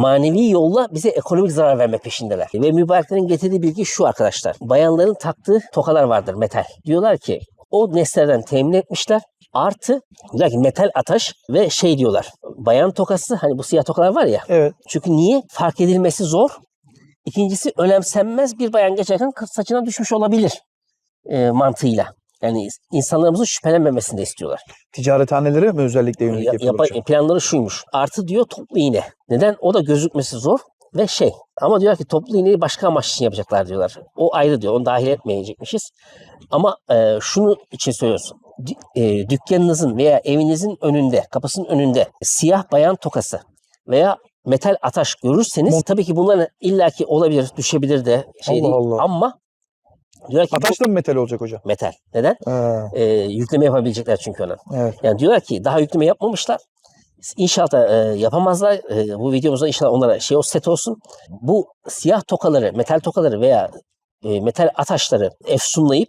manevi yolla bize ekonomik zarar verme peşindeler. Ve mübareklerin getirdiği bilgi şu arkadaşlar. Bayanların taktığı tokalar vardır metal. Diyorlar ki o nesnelerden temin etmişler. Artı diyorlar ki metal ataş ve şey diyorlar. Bayan tokası hani bu siyah tokalar var ya. Evet. Çünkü niye? Fark edilmesi zor. İkincisi önemsenmez bir bayan geçerken saçına düşmüş olabilir e, mantığıyla. Yani insanlarımızın şüphelenmemesini de istiyorlar. Ticarethanelere mi özellikle yönelik Ya- yapıyorlar yapa- planları şuymuş. Artı diyor toplu iğne. Neden? O da gözükmesi zor ve şey. Ama diyor ki toplu iğneyi başka amaç için yapacaklar diyorlar. O ayrı diyor. Onu dahil etmeyecekmişiz. Ama e, şunu için söylüyorsun. Dü- e, dükkanınızın veya evinizin önünde, kapısının önünde siyah bayan tokası veya metal ataş görürseniz Mont- tabii ki bunların illaki olabilir, düşebilir de şey Allah değil. Allah. Ama diyor ki bu Ataş da mı metal olacak hocam? metal. Neden? Ha, E, yükleme yapabilecekler çünkü ona. evet. Yani diyorlar ki daha yükleme yapmamışlar. İnşallah e, yapamazlar. E, bu videomuzda inşallah onlara şey o set olsun. Bu siyah tokaları, metal tokaları veya e, metal ataşları efsunlayıp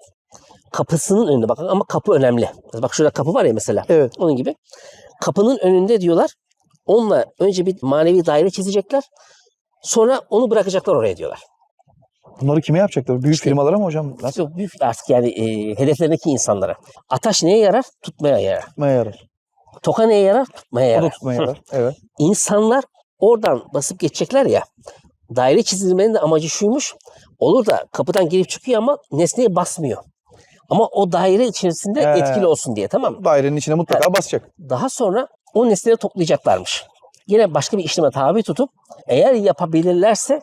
kapısının önünde bakın ama kapı önemli. Bak şurada kapı var ya mesela. Evet. Onun gibi. Kapının önünde diyorlar. Onunla önce bir manevi daire çizecekler. Sonra onu bırakacaklar oraya diyorlar. Bunları kime yapacaklar? Büyük İşte- firmalara mı hocam? Nasıl büyük artık yani e, hedeflerindeki insanlara. Ataş neye yarar? Tutmaya yarar. tutmaya yarar? Toka neye yarar? Tutmaya O yarar. da tutmaya yarar. Evet. İnsanlar oradan basıp geçecekler ya. Daire çizilmenin de amacı şuymuş. Olur da kapıdan girip çıkıyor ama nesneye basmıyor. Ama o daire içerisinde He. etkili olsun diye tamam mı? Dairenin içine mutlaka basacak. Daha sonra o nesneleri toplayacaklarmış. Yine başka bir işleme tabi tutup eğer yapabilirlerse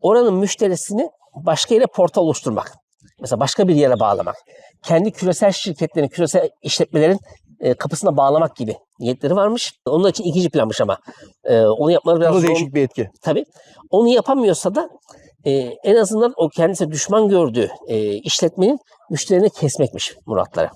oranın müşterisini başka yere portal oluşturmak. Mesela başka bir yere bağlamak. Kendi küresel şirketlerin, küresel işletmelerin e, kapısına bağlamak gibi niyetleri varmış. Onun için ikinci planmış ama. E, onu yapmaları Bu biraz da zor. değişik bir etki. Tabii. Onu yapamıyorsa da e, en azından o kendisi düşman gördüğü e, işletmenin müşterilerini kesmekmiş muratları.